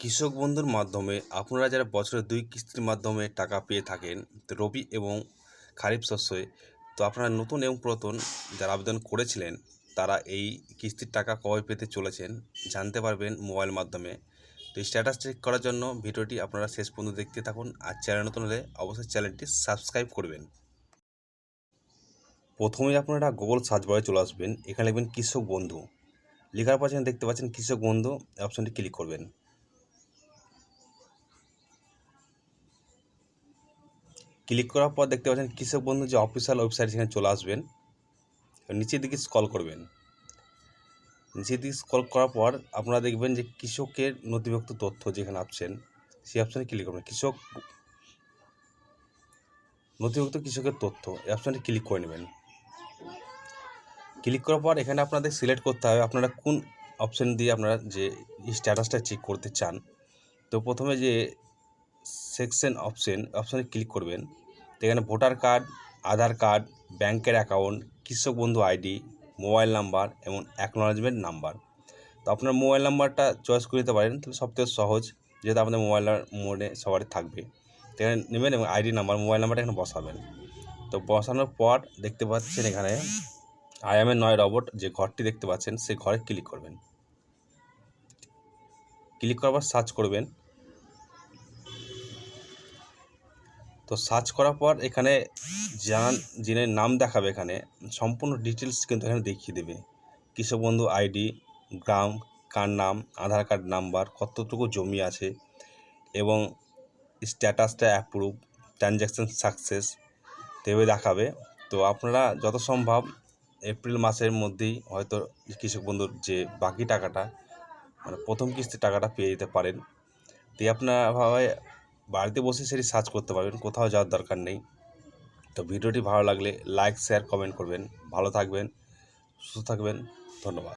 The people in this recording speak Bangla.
কৃষক বন্ধুর মাধ্যমে আপনারা যারা বছরে দুই কিস্তির মাধ্যমে টাকা পেয়ে থাকেন রবি এবং খারিফ শস্যে, তো আপনারা নতুন এবং পুরাতন যারা আবেদন করেছিলেন, তারা এই কিস্তির টাকা কবে পেতে চলেছেন জানতে পারবেন মোবাইল মাধ্যমে। তো স্ট্যাটাস চেক করার জন্য ভিডিওটি আপনারা শেষ পর্যন্ত দেখতে থাকুন আর চ্যানেল নতুন হলে অবশ্যই চ্যানেলটি সাবস্ক্রাইব করবেন। প্রথমেই আপনারা গুগল সার্চ বারে চলে আসবেন, এখানে লিখবেন কৃষক বন্ধু। লেখার যেখানে দেখতে পাচ্ছেন কৃষক বন্ধু অপশনটি ক্লিক করবেন। ক্লিক করার পর দেখতে পাচ্ছেন কৃষক বন্ধু যে অফিসিয়াল ওয়েবসাইট সেখানে চলে আসবেন। নিচের দিকে স্ক্রল করবেন। নিচের দিকে স্ক্রল করার পর আপনারা দেখবেন যে কৃষকের নথিভুক্ত তথ্য যেখানে আসছেন, সেই অপশানে ক্লিক করবেন। কৃষক নথিভুক্ত কৃষকের তথ্য, এই অপশানে ক্লিক করে নেবেন। ক্লিক করার পর এখানে আপনাদের সিলেক্ট করতে হবে আপনারা কোন অপশান দিয়ে আপনারা যে স্ট্যাটাসটা চেক করতে চান। তো প্রথমে যে সেকশন অপশন অপশানে ক্লিক করবেন। তো এখানে ভোটার কার্ড, আধার কার্ড, ব্যাংকের account, Krishak Bandhu ID, mobile number এবং অ্যাকনোলজমেন্ট নাম্বার। তো আপনার মোবাইল নাম্বারটা চয়েস করে দিতে পারেন, তাহলে সবথেকে সহজ, যেহেতু আপনাদের মোবাইল মোডে সবারই থাকবে। এখানে নেবেন এবং আইডি নাম্বার, মোবাইল নাম্বারটা এখানে বসাবেন। তো বসানোর পর দেখতে পাচ্ছেন এখানে আই আইএমএ নয় রবট যে ঘরটি দেখতে পাচ্ছেন, সেই ঘরে ক্লিক করবেন। ক্লিক করার পর সার্চ করবেন। তো সার্চ করার পর এখানে জানান যিনি নাম দেখাবে এখানে, সম্পূর্ণ ডিটেলস কিন্তু এখানে দেখিয়ে দেবে। কৃষক বন্ধু আইডি গ্রাম, কার নাম, আধার কার্ড নাম্বার, কতটুকু জমি আছে, এবং স্ট্যাটাসটা অ্যাপ্রুভ ট্রানজ্যাকশান সাকসেস তেবে দেখাবে। তো আপনারা যত সম্ভব এপ্রিল মাসের মধ্যেই হয়তো কৃষক বন্ধুর যে বাকি টাকাটা মানে প্রথম কিস্তির টাকাটা পেয়ে যেতে পারেন। তো আপনারা ভাবে বাড়িতে বসে সেটি সার্চ করতে পারবেন, কোথাও যাওয়ার দরকার নেই। তো ভিডিওটি ভালো লাগলে লাইক শেয়ার কমেন্ট করবেন। ভালো থাকবেন, সুস্থ থাকবেন। ধন্যবাদ।